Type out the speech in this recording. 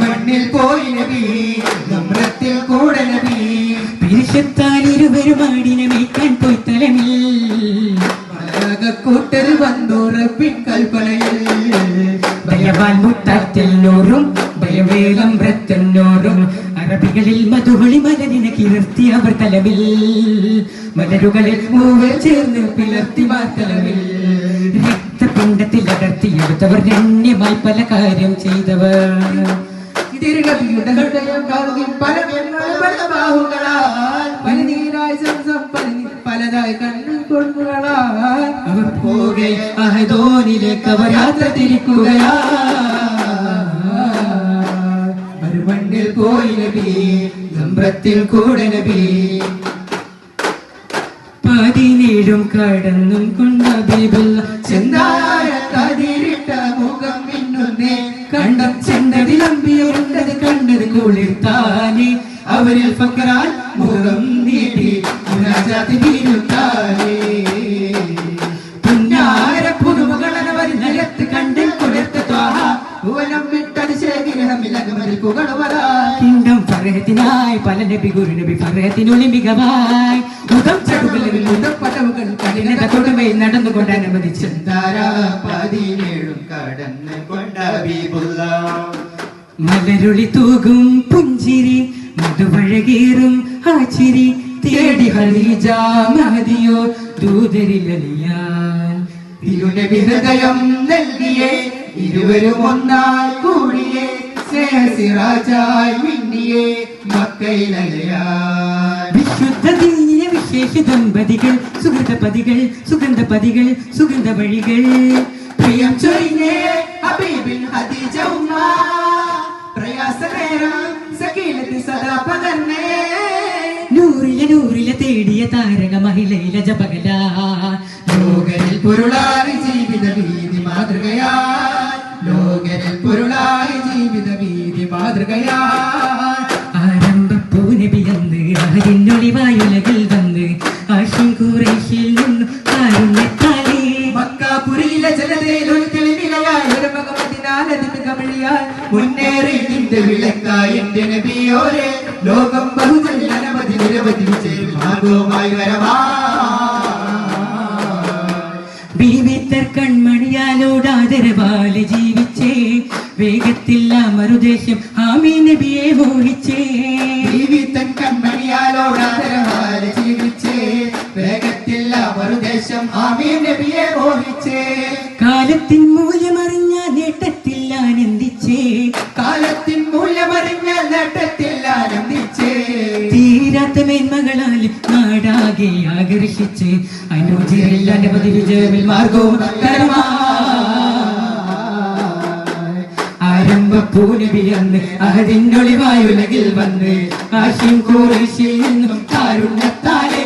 മണ്ണിൽ പോയി നബി നമ്രത്തിൽ കൂടെ നബി. പിരിശത്താൽ ഇരുവരുമാടിനെ മേയ്ക്കാൻ പോയി തലമിൽ. കൂട്ടർ വന്നു റബ്ബിൻ കൽപ്പനയിൽ. ഭയവാൻ മുത്താത്തിൽ നോറും ഭയവേഗം വ്രത്തന്നോറും അറബികളിൽ മധുവിളി മലരിനെ കിളർത്തി അവർ തലവിൽ മലരുകളിൽ മൂവർ ചേർന്ന് പിളർത്തി മാത്തലവിൽ രക്തപിണ്ഡത്തിൽ സംസം പനി പല കാര്യം ചെയ്തവർ. അവർ യാത്ര തിരിക്കുകയാ പോയി നബി കൂടെ നബി. പതിനേഴും കടന്നും കൊണ്ട ബൈബിൾ ചെന്തായ മുഖം കണ്ടം ചെണ്ടതിലമ്പിയുണ്ടത് കണ്ടത് കുളിർത്താനെ. അവരിൽ ഫക്രാൻ മുഖം നീട്ടി മുനാജാതി വീരുത്താനേ പുന്നാര പുതുമകളവർ നിലത്ത് കണ്ടിൽ കുളിർത്ത ത്വാഹ. ഭുവനം വിട്ടത് ശേഖരമിലകമരി പുകളുവരാ കിങ്ഡം ഫറഹത്തിനായി പല നബി ഗുരു നബി ഫറഹത്തിനുള്ളിൽ മികവായി മുഖം ചടുകളിൽ പടവുകൾ കഠിനത കൊടുമയിൽ നടന്നുകൊണ്ട് ചെന്താര പതിനേഴും കടന്നു കൊണ്ട മലരുളി തൂകും പുഞ്ചിരി മധുവഴകേറും ആചിരി ചിരി തേടി ഹലിജാമതിയോ മഹദിയോ ദൂതരിലലിയാൻ തിരുനബി ഹൃദയം നൽകിയേ ഇരുവരും ഒന്നായി കൂടിയേ സ്നേഹസിറാജായി മിന്നിയേ. വിശുദ്ധ ദീനിലെ വിശേഷ ദമ്പതികൾ സുഗന്ധപതികൾ സുഗന്ധപതികൾ സുഗന്ധ വഴികൾ. പ്രിയം ചൊരിഞ്ഞേ ഹബീബിൻ ഹദീജ ഉമ്മ. പ്രയാസനേരം സകീലത്തിൽ സദാ പകർന്നേ. നൂറിലെ നൂറിലെ തേടിയ താരക മഹിളയിലെ ജപകല. എന്ന് അതിനൊളിവായുലകിൽ വന്ന് ആശം കുറേശിൽ നിന്നു കാരുണ്യത്താലേ മക്കാപുരിയിലെ ജനതയിൽ ഒരു തെളിവിലയായി ഒരു മകമതിനാലതിമികമിഴിയായി മുന്നേറി നിന്റെ വിളക്കായി എന്റെ നബിയോരെ. ലോകം ബഹുജനിൽ അനവധി നിരവധി വിജയം വരവാ. ബീവിത്തർ കൺമണിയാലോട് മരുദേശം മറുദേശം ആമീ നബിയെ ഓടിച്ചേ ജീവിതൻ കൺമണിയാലോടാദരവാൽ ജീവിച്ചേ. വേഗത്തില്ല മറുദേശം ആമീ നബിയെ ഓടിച്ചേ കാലത്തിൻ മൂല്യമറിഞ്ഞ നേട്ടത്തില്ല ആനന്ദിച്ചേ. കാലത്തിൻ മൂല്യമറിഞ്ഞ നേട്ടത്തില്ല ആനന്ദിച്ചേ. തീരാത്ത മേന്മകളാൽ നാടാകെ ആകർഷിച്ച്. അനുചരിൽ അനവധി വിജയമിൽ മാർഗവും പൂനബിയന്ന് അഹദിനൊളിവായുലകിൽ വന്ന് ആശിം കൂറിശിൽ നിന്നും കാരുണ്യത്താലെ